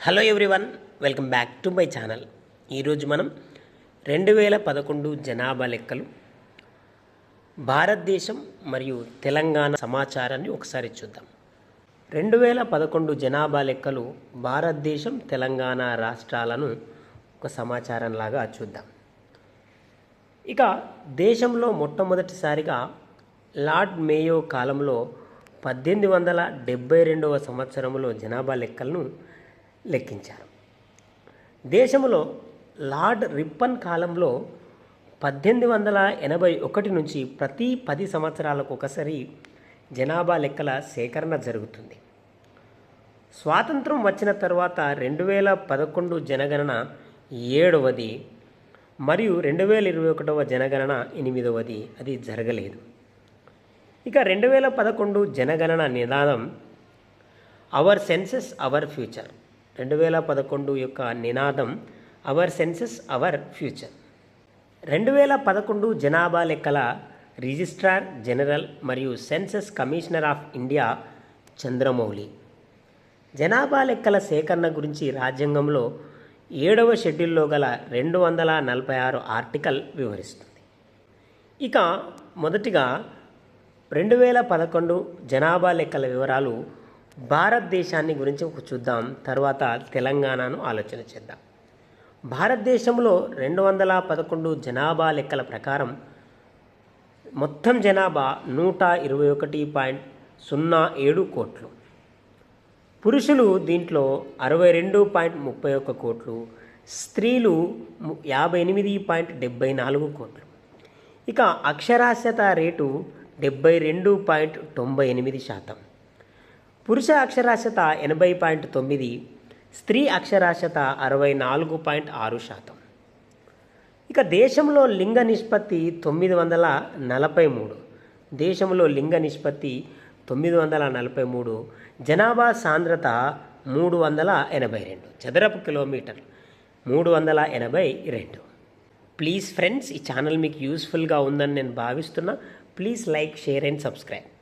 Hello everyone welcome back to my channel ఈరోజు మనం రెండు వేల పదకొండు జనాభా లెక్కలు భారతదేశం మరియు తెలంగాణ సమాచారాన్ని ఒకసారి చూద్దాం. రెండు వేల పదకొండు జనాభా లెక్కలు భారతదేశం తెలంగాణ రాష్ట్రాలను ఒక సమాచారంలాగా చూద్దాం. ఇక దేశంలో మొట్టమొదటిసారిగా లార్డ్ మేయో కాలంలో పద్దెనిమిది వందల డెబ్బై రెండవ సంవత్సరంలో జనాభా లెక్కలను లెక్కించారు. దేశంలో లార్డ్ రిప్పన్ కాలంలో పద్దెనిమిది వందల ఎనభై ఒకటి నుంచి ప్రతి పది సంవత్సరాలకు ఒకసారి జనాభా లెక్కల సేకరణ జరుగుతుంది. స్వాతంత్రం వచ్చిన తర్వాత రెండు వేల పదకొండు జనగణన ఏడవది మరియు రెండు వేల ఇరవై ఒకటవ జనగణన ఎనిమిదవది. అది జరగలేదు. ఇక రెండు వేల పదకొండు జనగణన నిదానం అవర్ సెన్సెస్ అవర్ ఫ్యూచర్ రెండు వేల పదకొండు యొక్క నినాదం అవర్ సెన్సెస్ అవర్ ఫ్యూచర్ రెండు వేల పదకొండు జనాభా లెక్కల రిజిస్ట్రార్ జనరల్ మరియు census commissioner of India Chandramouli. జనాభా లెక్కల సేకరణ గురించి రాజ్యాంగంలో ఏడవ షెడ్యూల్లో గల రెండు వందల నలభై ఆరు ఆర్టికల్ వివరిస్తుంది. ఇక మొదటిగా రెండు వేల పదకొండు జనాభా లెక్కల వివరాలు భారతదేశాన్ని గురించి ఒక చూద్దాం తర్వాత తెలంగాణను ఆలోచన చేద్దాం. భారతదేశంలో రెండు వందల పదకొండు జనాభా లెక్కల ప్రకారం మొత్తం జనాభా నూట ఇరవై ఒకటి పాయింట్ సున్నా ఏడు కోట్లు. పురుషులు దీంట్లో అరవై రెండు పాయింట్ ముప్పై ఒక్క కోట్లు స్త్రీలు యాభై ఎనిమిది పాయింట్ డెబ్బై నాలుగు కోట్లు. ఇక అక్షరాస్యత రేటు డెబ్బై రెండు పాయింట్ తొంభై ఎనిమిది శాతం. పురుష అక్షరాస్యత ఎనభై పాయింట్ తొమ్మిది స్త్రీ అక్షరాస్యత అరవై నాలుగు పాయింట్ ఆరు శాతం. ఇక దేశంలో లింగ నిష్పత్తి తొమ్మిది వందల నలభై మూడు. దేశంలో లింగ నిష్పత్తి తొమ్మిది వందల నలభై మూడు. జనాభా సాంద్రత మూడు వందల ఎనభై రెండు. చదరపు కిలోమీటర్ మూడు వందల ఎనభై రెండు. ప్లీజ్ ఫ్రెండ్స్ ఈ ఛానల్ మీకు యూస్ఫుల్గా ఉందని నేను భావిస్తున్నా. Please like share and subscribe.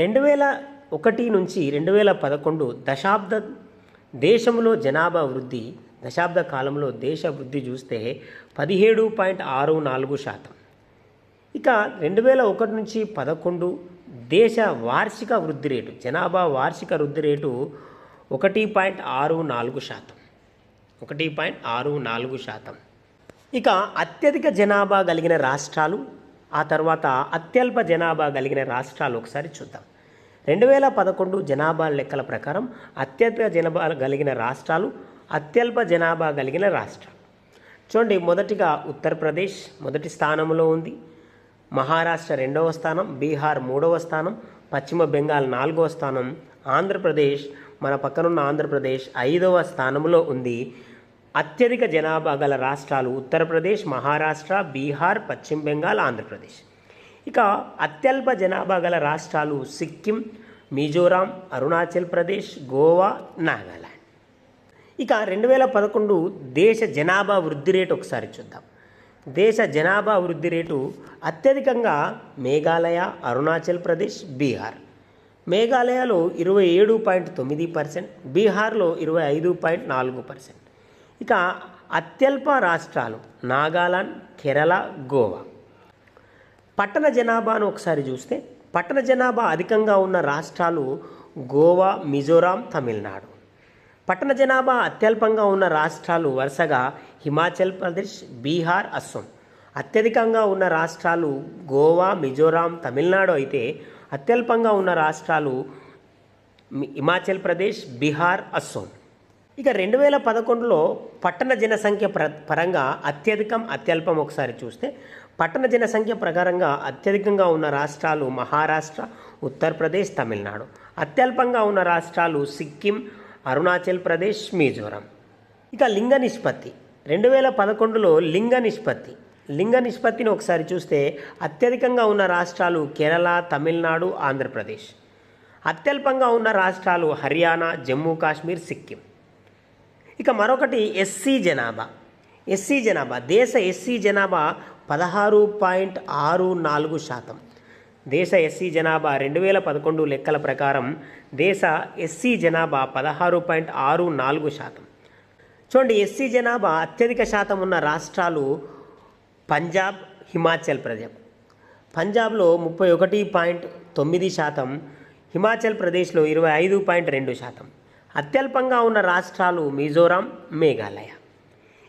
రెండు వేల ఒకటి నుంచి రెండు వేల పదకొండు దశాబ్ద దేశంలో జనాభా వృద్ధి దశాబ్ద కాలంలో దేశ వృద్ధి చూస్తే పదిహేడు పాయింట్ ఆరు నాలుగు శాతం. ఇక రెండు వేల ఒకటి నుంచి పదకొండు దేశ వార్షిక వృద్ధి రేటు జనాభా వార్షిక వృద్ధి రేటు ఒకటి పాయింట్ ఆరు నాలుగు శాతం. ఒకటి పాయింట్ ఆరు నాలుగు శాతం. ఇక అత్యధిక జనాభా కలిగిన రాష్ట్రాలు ఆ తర్వాత అత్యల్ప జనాభా కలిగిన రాష్ట్రాలు ఒకసారి చూద్దాం. రెండు వేల పదకొండు జనాభా లెక్కల ప్రకారం అత్యధిక జనాభా కలిగిన రాష్ట్రాలు అత్యల్ప జనాభా కలిగిన రాష్ట్రాలు. చూడండి మొదటిగా ఉత్తరప్రదేశ్ మొదటి స్థానంలో ఉంది. మహారాష్ట్ర రెండవ స్థానం బీహార్ మూడవ స్థానం పశ్చిమ బెంగాల్ నాలుగవ స్థానం ఆంధ్రప్రదేశ్ మన పక్కనున్న ఆంధ్రప్రదేశ్ ఐదవ స్థానంలో ఉంది. అత్యధిక జనాభా గల రాష్ట్రాలు ఉత్తరప్రదేశ్ మహారాష్ట్ర బీహార్ పశ్చిమ బెంగాల్ ఆంధ్రప్రదేశ్. ఇక అత్యల్ప జనాభా గల రాష్ట్రాలు సిక్కిం మిజోరాం అరుణాచల్ ప్రదేశ్ గోవా నాగాలాండ్. ఇక రెండు వేల పదకొండు దేశ జనాభా వృద్ధి రేటు ఒకసారి చూద్దాం. దేశ జనాభా వృద్ధి రేటు అత్యధికంగా మేఘాలయ అరుణాచల్ ప్రదేశ్ బీహార్. మేఘాలయలో ఇరవై ఏడు పాయింట్ తొమ్మిది పర్సెంట్ బీహార్లో ఇరవై ఐదు పాయింట్ నాలుగు పర్సెంట్. ఇక అత్యల్ప రాష్ట్రాలు నాగాలాండ్ కేరళ గోవా. పట్టణ జనాభాను ఒకసారి చూస్తే పట్టణ జనాభా అధికంగా ఉన్న రాష్ట్రాలు గోవా మిజోరాం తమిళనాడు. పట్టణ జనాభా అత్యల్పంగా ఉన్న రాష్ట్రాలు వరుసగా హిమాచల్ ప్రదేశ్ బీహార్ అస్సాం. అత్యధికంగా ఉన్న రాష్ట్రాలు గోవా మిజోరాం తమిళనాడు అయితే అత్యల్పంగా ఉన్న రాష్ట్రాలు హిమాచల్ ప్రదేశ్ బీహార్ అస్సాం. ఇక రెండు వేల పదకొండులో పట్టణ జనసంఖ్య ప్ర పరంగా అత్యధికం అత్యల్పం ఒకసారి చూస్తే పట్టణ జనసంఖ్య ప్రకారంగా అత్యధికంగా ఉన్న రాష్ట్రాలు మహారాష్ట్ర ఉత్తరప్రదేశ్ తమిళనాడు. అత్యల్పంగా ఉన్న రాష్ట్రాలు సిక్కిం అరుణాచల్ ప్రదేశ్ మిజోరం. ఇక లింగ నిష్పత్తి. రెండు వేల పదకొండులో లింగ నిష్పత్తి. లింగ నిష్పత్తిని ఒకసారి చూస్తే అత్యధికంగా ఉన్న రాష్ట్రాలు కేరళ తమిళనాడు ఆంధ్రప్రదేశ్. అత్యల్పంగా ఉన్న రాష్ట్రాలు హర్యానా జమ్మూ కాశ్మీర్ సిక్కిం. ఇక మరొకటి ఎస్సీ జనాభా. ఎస్సీ జనాభా. దేశ ఎస్సీ జనాభా పదహారు పాయింట్ ఆరు నాలుగు శాతం. దేశ ఎస్సీ జనాభా రెండు వేల పదకొండు లెక్కల ప్రకారం దేశ ఎస్సీ జనాభా పదహారు పాయింట్ ఆరు నాలుగు శాతం. చూడండి ఎస్సీ జనాభా అత్యధిక శాతం ఉన్న రాష్ట్రాలు పంజాబ్ హిమాచల్ ప్రదేశ్. పంజాబ్లో ముప్పై ఒకటి పాయింట్ తొమ్మిది శాతం హిమాచల్ ప్రదేశ్లో ఇరవై ఐదు పాయింట్ రెండు శాతం. అత్యల్పంగా ఉన్న రాష్ట్రాలు మిజోరాం మేఘాలయ.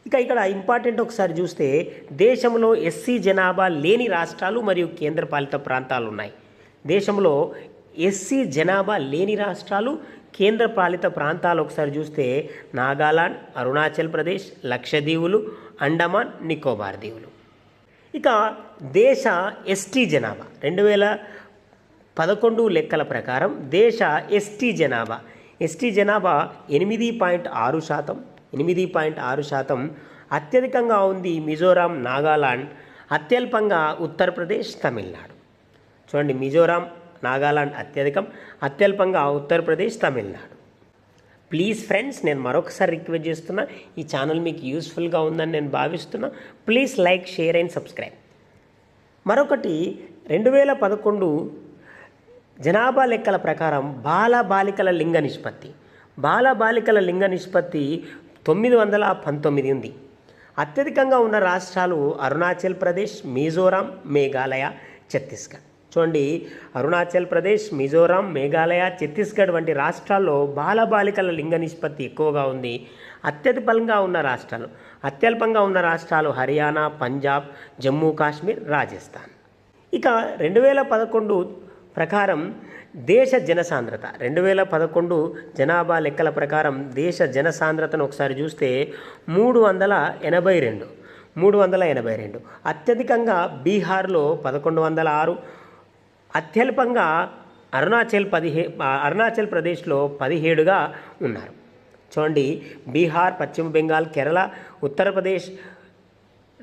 ఇక ఇక్కడ ఇంపార్టెంట్ ఒకసారి చూస్తే దేశంలో ఎస్సీ జనాభా లేని రాష్ట్రాలు మరియు కేంద్రపాలిత ప్రాంతాలు ఉన్నాయి దేశంలో ఎస్సీ జనాభా లేని రాష్ట్రాలు కేంద్రపాలిత ప్రాంతాలు ఒకసారి చూస్తే నాగాలాండ్ అరుణాచల్ ప్రదేశ్ లక్షద్వీపులు అండమాన్ నికోబార్ దీవులు ఇక దేశ ఎస్టీ జనాభా. రెండు వేల పదకొండు లెక్కల ప్రకారం దేశ ఎస్టీ జనాభా ఎస్టీ జనాభా ఎనిమిది పాయింట్ ఆరు శాతం ఎనిమిది పాయింట్ ఆరు శాతం అత్యధికంగా ఉంది మిజోరాం నాగాలాండ్ అత్యల్పంగా ఉత్తరప్రదేశ్ తమిళనాడు. చూడండి మిజోరాం నాగాలాండ్ అత్యధికం అత్యల్పంగా ఉత్తరప్రదేశ్ తమిళనాడు. ప్లీజ్ ఫ్రెండ్స్ నేను మరొకసారి రిక్వెస్ట్ చేస్తున్నా ఈ ఛానల్ మీకు యూస్ఫుల్గా ఉందని నేను భావిస్తున్నా. Please like share and subscribe. మరొకటి రెండు వేల పదకొండు జనాభా లెక్కల ప్రకారం బాల బాలికల లింగ నిష్పత్తి. బాల బాలికల లింగ నిష్పత్తి తొమ్మిది వందల పంతొమ్మిది ఉంది. అత్యధికంగా ఉన్న రాష్ట్రాలు అరుణాచల్ ప్రదేశ్ మిజోరాం మేఘాలయ ఛత్తీస్గఢ్. చూడండి అరుణాచల్ ప్రదేశ్ మిజోరాం మేఘాలయ ఛత్తీస్గఢ్ వంటి రాష్ట్రాల్లో బాలబాలికల లింగ నిష్పత్తి ఎక్కువగా ఉంది. అత్యధికంగా ఉన్న రాష్ట్రాలు. అత్యల్పంగా ఉన్న రాష్ట్రాలు హర్యానా పంజాబ్ జమ్మూ కాశ్మీర్ రాజస్థాన్. ఇక రెండు వేల పదకొండు ప్రకారం దేశ జనసాంద్రత. రెండు వేల పదకొండు జనాభా లెక్కల ప్రకారం దేశ జనసాంద్రతను ఒకసారి చూస్తే మూడు వందల ఎనభై రెండు. మూడు వందల ఎనభై రెండు. అత్యధికంగా బీహార్లో పదకొండు వందల ఆరు. అత్యల్పంగా అరుణాచల్ పదిహే అరుణాచల్ ప్రదేశ్లో పదిహేడుగా ఉన్నారు. చూడండి బీహార్ పశ్చిమ బెంగాల్ కేరళ ఉత్తరప్రదేశ్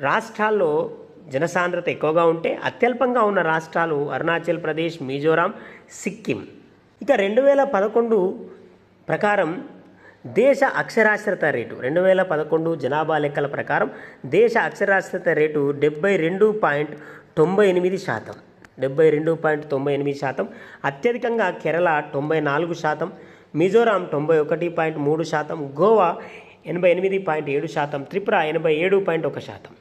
రాష్ట్రాల్లో జనసాంద్రత ఎక్కువగా ఉంటే అత్యల్పంగా ఉన్న రాష్ట్రాలు అరుణాచల్ ప్రదేశ్ మిజోరాం సిక్కిం. ఇక రెండు వేల పదకొండు ప్రకారం దేశ అక్షరాస్యత రేటు రెండు వేల పదకొండు జనాభా లెక్కల ప్రకారం దేశ అక్షరాస్యత రేటు డెబ్బై రెండు పాయింట్ తొంభై ఎనిమిది శాతం. డెబ్బై రెండు పాయింట్ తొంభై ఎనిమిది శాతం. అత్యధికంగా కేరళ తొంభై నాలుగు శాతం. మిజోరాం తొంభై ఒకటి పాయింట్ మూడు శాతం. గోవా ఎనభై ఎనిమిది పాయింట్ ఏడు శాతం. త్రిపుర ఎనభై ఏడు పాయింట్ ఒక శాతం.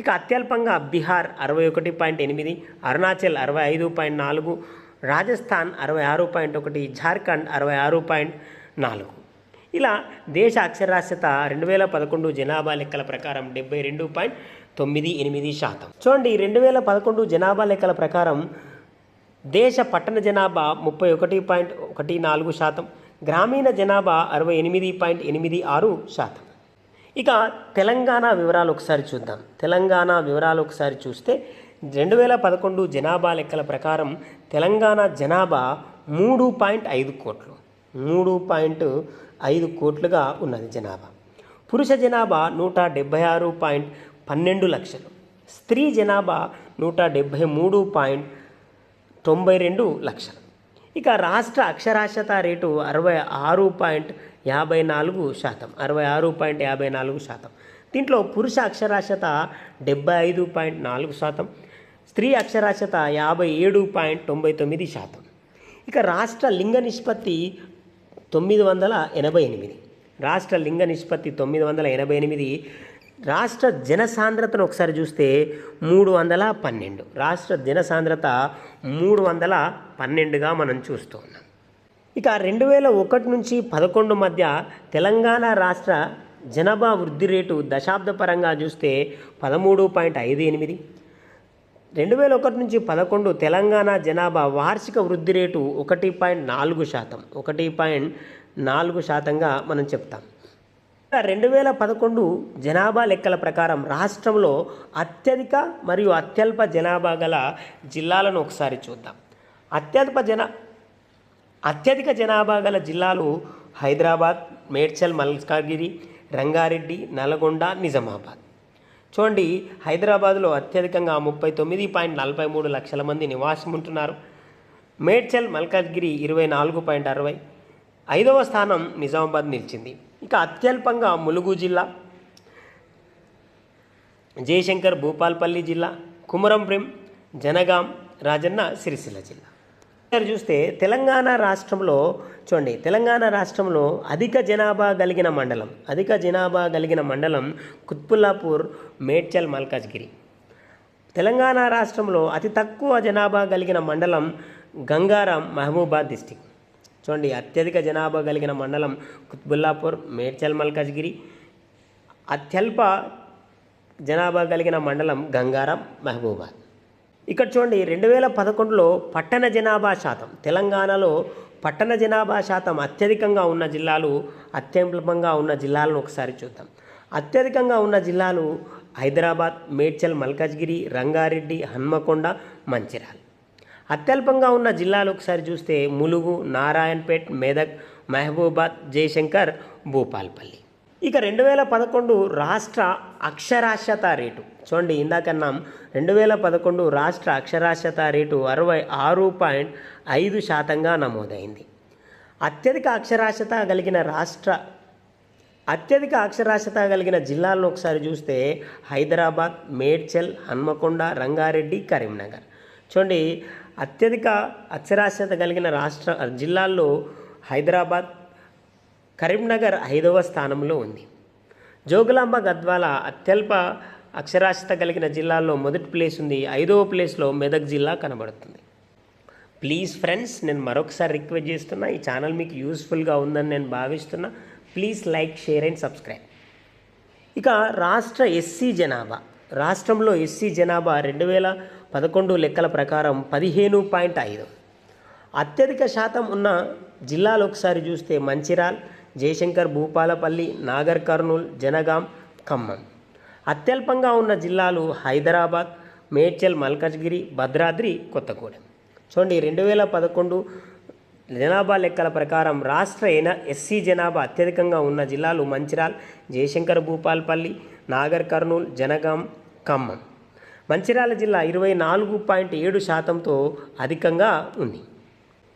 ఇక అత్యల్పంగా బీహార్ అరవై ఒకటి పాయింట్ ఎనిమిది అరుణాచల్ అరవై ఐదు పాయింట్ నాలుగు రాజస్థాన్ అరవై ఆరు పాయింట్ ఒకటి జార్ఖండ్ అరవై ఆరు పాయింట్ నాలుగు. ఇలా దేశ అక్షరాస్యత రెండు వేల పదకొండు జనాభా లెక్కల ప్రకారం డెబ్బై రెండు పాయింట్ తొమ్మిది ఎనిమిది శాతం. చూడండి రెండు వేల పదకొండు జనాభా లెక్కల ప్రకారం దేశ పట్టణ జనాభా ముప్పై ఒకటి పాయింట్ ఒకటి నాలుగు శాతం గ్రామీణ జనాభా అరవై ఎనిమిది పాయింట్ ఎనిమిది ఆరు శాతం. ఇక తెలంగాణ వివరాలు ఒకసారి చూద్దాం. తెలంగాణ వివరాలు ఒకసారి చూస్తే రెండు వేల పదకొండు జనాభా లెక్కల ప్రకారం తెలంగాణ జనాభా మూడు పాయింట్ ఐదు కోట్లు. మూడు పాయింట్ ఐదు కోట్లుగా ఉన్నది జనాభా. పురుష జనాభా నూట డెబ్భై ఆరు పాయింట్ పన్నెండు లక్షలు. స్త్రీ జనాభా నూట డెబ్భై మూడు పాయింట్ తొంభై రెండు లక్షలు. ఇక రాష్ట్ర అక్షరాస్యత రేటు అరవై ఆరు పాయింట్ యాభై నాలుగు శాతం అరవై ఆరు పాయింట్ యాభై నాలుగు శాతం. దీంట్లో పురుష అక్షరాస్యత డెబ్బై ఐదు పాయింట్ నాలుగు శాతం స్త్రీ అక్షరాస్యత యాభై ఏడు పాయింట్ తొంభై తొమ్మిది శాతం. ఇక రాష్ట్ర లింగ నిష్పత్తి తొమ్మిది వందల ఎనభై ఎనిమిది. రాష్ట్ర లింగ నిష్పత్తి తొమ్మిది వందల ఎనభై ఎనిమిది. రాష్ట్ర జనసాంద్రతను ఒకసారి చూస్తే మూడు వందల పన్నెండు. రాష్ట్ర జనసాంద్రత మూడు వందల పన్నెండుగా మనం చూస్తూ ఉన్నాం. ఇక రెండు వేల ఒకటి నుంచి పదకొండు మధ్య తెలంగాణ రాష్ట్ర జనాభా వృద్ధి రేటు దశాబ్ద పరంగా చూస్తే పదమూడు పాయింట్ ఐదు ఎనిమిది. రెండు వేల ఒకటి నుంచి పదకొండు తెలంగాణ జనాభా వార్షిక వృద్ధి రేటు ఒకటి పాయింట్ నాలుగు శాతం. ఒకటి పాయింట్ నాలుగు శాతంగా మనం చెప్తాం. రెండు వేల పదకొండు జనాభా లెక్కల ప్రకారం రాష్ట్రంలో అత్యధిక మరియు అత్యల్ప జనాభా గల జిల్లాలను ఒకసారి చూద్దాం. అత్యల్ప జనా అత్యధిక జనాభా గల జిల్లాలు హైదరాబాద్ మేడ్చల్ మల్కాగిరి రంగారెడ్డి నల్గొండ నిజామాబాద్. చూడండి హైదరాబాద్లో అత్యధికంగా ముప్పై తొమ్మిది పాయింట్ నలభై మూడు లక్షల మంది నివాసం ఉంటున్నారు. మేడ్చల్ మల్కాజ్గిరి ఇరవై నాలుగు పాయింట్ అరవై. ఐదవ స్థానం నిజామాబాద్ నిలిచింది. ఇక అత్యల్పంగా ములుగు జిల్లా జయశంకర్ భూపాల్పల్లి జిల్లా కుమరంభీం జనగాం రాజన్న సిరిసిల్ల జిల్లా. చూస్తే తెలంగాణ రాష్ట్రంలో చూడండి తెలంగాణ రాష్ట్రంలో అధిక జనాభా కలిగిన మండలం అధిక జనాభా కలిగిన మండలం కుత్బుల్లాపూర్ మేడ్చల్ మల్కాజ్గిరి. తెలంగాణ రాష్ట్రంలో అతి తక్కువ జనాభా కలిగిన మండలం గంగారాం మహబూబాద్ డిస్టిక్. చూడండి అత్యధిక జనాభా కలిగిన మండలం కుత్బుల్లాపూర్ మేడ్చల్ మల్కాజ్గిరి. అత్యల్ప జనాభా కలిగిన మండలం గంగారాం మహబూబాద్. ఇక్కడ చూడండి రెండు వేల పదకొండులో పట్టణ జనాభా శాతం తెలంగాణలో పట్టణ జనాభా శాతం అత్యధికంగా ఉన్న జిల్లాలు అత్యల్పంగా ఉన్న జిల్లాలను ఒకసారి చూద్దాం. అత్యధికంగా ఉన్న జిల్లాలు హైదరాబాద్ మేడ్చల్ మల్కాజ్గిరి రంగారెడ్డి హన్మకొండ మంచిర్యాల. అత్యల్పంగా ఉన్న జిల్లాలు ఒకసారి చూస్తే ములుగు నారాయణపేట్ మెదక్ మహబూబాద్ జయశంకర్ భూపాల్పల్లి. ఇక రెండు వేల పదకొండు రాష్ట్ర అక్షరాస్యత రేటు. చూడండి ఇందాకన్నాం రెండు వేల పదకొండు రాష్ట్ర అక్షరాస్యత రేటు అరవై ఆరు పాయింట్ ఐదు శాతంగా నమోదైంది. అత్యధిక అక్షరాస్యత కలిగిన రాష్ట్ర అత్యధిక అక్షరాస్యత కలిగిన జిల్లాలను ఒకసారి చూస్తే హైదరాబాద్ మేడ్చల్ హన్మకొండ రంగారెడ్డి కరీంనగర్. చూడండి అత్యధిక అక్షరాస్యత కలిగిన రాష్ట్ర జిల్లాల్లో హైదరాబాద్ కరీంనగర్ ఐదవ స్థానంలో ఉంది. జోగులాంబ గద్వాల అత్యల్ప అక్షరాస్యత కలిగిన జిల్లాల్లో మొదటి ప్లేస్ ఉంది. ఐదవ ప్లేస్లో మెదక్ జిల్లా కనబడుతుంది. ప్లీజ్ ఫ్రెండ్స్ నేను మరొకసారి రిక్వెస్ట్ చేస్తున్నా ఈ ఛానల్ మీకు యూస్ఫుల్గా ఉందని నేను భావిస్తున్నా. Please like share and subscribe. ఇక రాష్ట్ర ఎస్సీ జనాభా. రాష్ట్రంలో ఎస్సీ జనాభా రెండు వేల పదకొండు లెక్కల ప్రకారం పదిహేను పాయింట్ ఐదు. అత్యధిక శాతం ఉన్న జిల్లాలు ఒకసారి చూస్తే మంచిర్యాల్ జయశంకర్ భూపాలపల్లి నాగర్ కర్నూల్ జనగాం ఖమ్మం. అత్యల్పంగా ఉన్న జిల్లాలు హైదరాబాద్ మేడ్చల్ మల్కజ్గిరి భద్రాద్రి కొత్తగూడెం. చూడండి రెండు వేల పదకొండు జనాభా లెక్కల ప్రకారం రాష్ట్ర ఎన ఎస్సీ జనాభా అత్యధికంగా ఉన్న జిల్లాలు మంచిరాల్ జయశంకర్ భూపాల్పల్లి నాగర్ కర్నూల్ జనగాం ఖమ్మం. మంచిర్యాల జిల్లా ఇరవై నాలుగు పాయింట్ ఏడు శాతంతో అధికంగా ఉంది.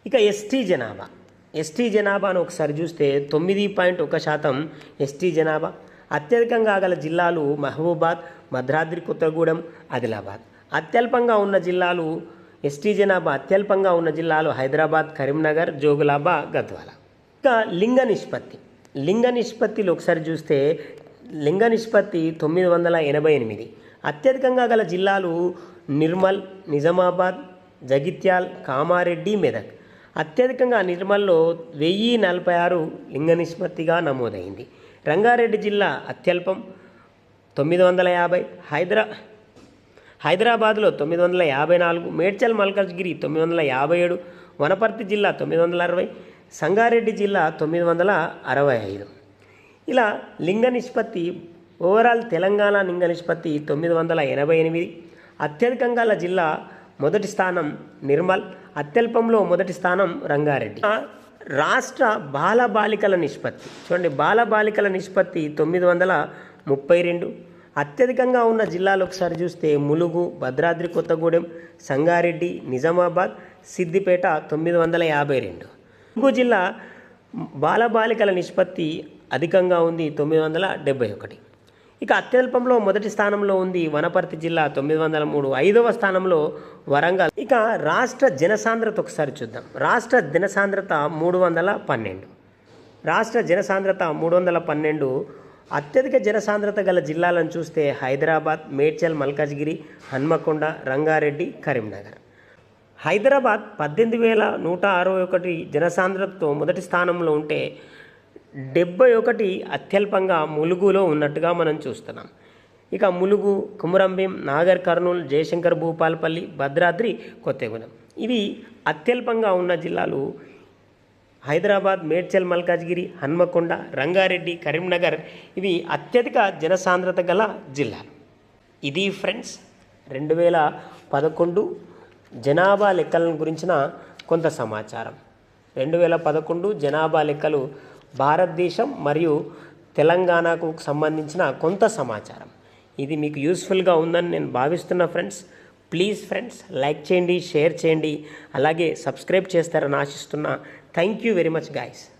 ఇక ఎస్టీ జనాభా. ఎస్టీ జనాభాను ఒకసారి చూస్తే తొమ్మిది పాయింట్ ఒక శాతం ఎస్టీ జనాభా. అత్యధికంగా గల జిల్లాలు మహబూబాద్ భద్రాద్రి కొత్తగూడెం ఆదిలాబాద్. అత్యల్పంగా ఉన్న జిల్లాలు ఎస్టీ జనాభా అత్యల్పంగా ఉన్న జిల్లాలు హైదరాబాద్ కరీంనగర్ జోగులాబా గద్వాల. ఇంకా లింగ నిష్పత్తి. లింగ నిష్పత్తిలో ఒకసారి చూస్తే లింగ నిష్పత్తి తొమ్మిది వందల ఎనభై ఎనిమిది. అత్యధికంగా గల జిల్లాలు నిర్మల్ నిజామాబాద్ జగిత్యాల్ కామారెడ్డి మెదక్. అత్యధికంగా నిర్మల్లో వెయ్యి నలభై ఆరు లింగ నిష్పత్తిగా నమోదైంది. రంగారెడ్డి జిల్లా అత్యల్పం తొమ్మిది వందల యాభై హైదరా హైదరాబాద్లో తొమ్మిది వందల యాభై నాలుగు మేడ్చల్ మల్కజ్గిరి తొమ్మిది వందల యాభై ఏడు వనపర్తి జిల్లా తొమ్మిది వందల అరవై సంగారెడ్డి జిల్లా తొమ్మిది వందల అరవై ఐదు. ఇలా లింగ నిష్పత్తి ఓవరాల్ తెలంగాణ లింగ నిష్పత్తి తొమ్మిది వందల ఎనభై ఎనిమిది అత్యధికంగా జిల్లా మొదటి స్థానం నిర్మల్ అత్యల్పంలో మొదటి స్థానం రంగారెడ్డి. రాష్ట్ర బాలబాలికల నిష్పత్తి. చూడండి బాలబాలికల నిష్పత్తి తొమ్మిది వందల ముప్పై రెండు. అత్యధికంగా ఉన్న జిల్లాలు ఒకసారి చూస్తే ములుగు భద్రాద్రి కొత్తగూడెం సంగారెడ్డి నిజామాబాద్ సిద్దిపేట తొమ్మిది వందల యాభై రెండు. ములుగు జిల్లా బాలబాలికల నిష్పత్తి అధికంగా ఉంది తొమ్మిది వందల డెబ్బై ఒకటి. ఇక అత్యల్పంలో మొదటి స్థానంలో ఉంది వనపర్తి జిల్లా తొమ్మిది వందల మూడు ఐదవ స్థానంలో వరంగల్. ఇక రాష్ట్ర జనసాంద్రత ఒకసారి చూద్దాం. రాష్ట్ర జనసాంద్రత మూడు వందల పన్నెండు. రాష్ట్ర జనసాంద్రత మూడు వందల పన్నెండు. అత్యధిక జనసాంద్రత గల జిల్లాలను చూస్తే హైదరాబాద్ మేడ్చల్ మల్కాజ్గిరి హన్మకొండ రంగారెడ్డి కరీంనగర్. హైదరాబాద్ పద్దెనిమిది వేల నూట అరవై ఒకటి జనసాంద్రతతో మొదటి స్థానంలో ఉంటే డెబ్బై ఒకటి అత్యల్పంగా ములుగులో ఉన్నట్టుగా మనం చూస్తున్నాం. ఇక ములుగు కుమరంభీం నాగర్ కర్నూలు జయశంకర్ భూపాలపల్లి భద్రాద్రి కొత్తగూడెం. ఇవి అత్యల్పంగా ఉన్న జిల్లాలు హైదరాబాద్ మేడ్చల్ మల్కాజ్గిరి హన్మకొండ రంగారెడ్డి కరీంనగర్. ఇవి అత్యధిక జనసాంద్రత గల జిల్లాలు. ఇది ఫ్రెండ్స్ రెండు వేల పదకొండు జనాభా లెక్కల గురించిన కొంత సమాచారం. రెండు వేల పదకొండు జనాభా లెక్కలు భారతదేశం మరియు తెలంగాణకు సంబంధించిన కొంత సమాచారం. ఇది మీకు యూస్ఫుల్గా ఉందని నేను భావిస్తున్నా ఫ్రెండ్స్. ప్లీజ్ ఫ్రెండ్స్ లైక్ చేయండి షేర్ చేయండి. అలాగే సబ్స్క్రైబ్ చేస్తారని ఆశిస్తున్నా. Thank you very much guys.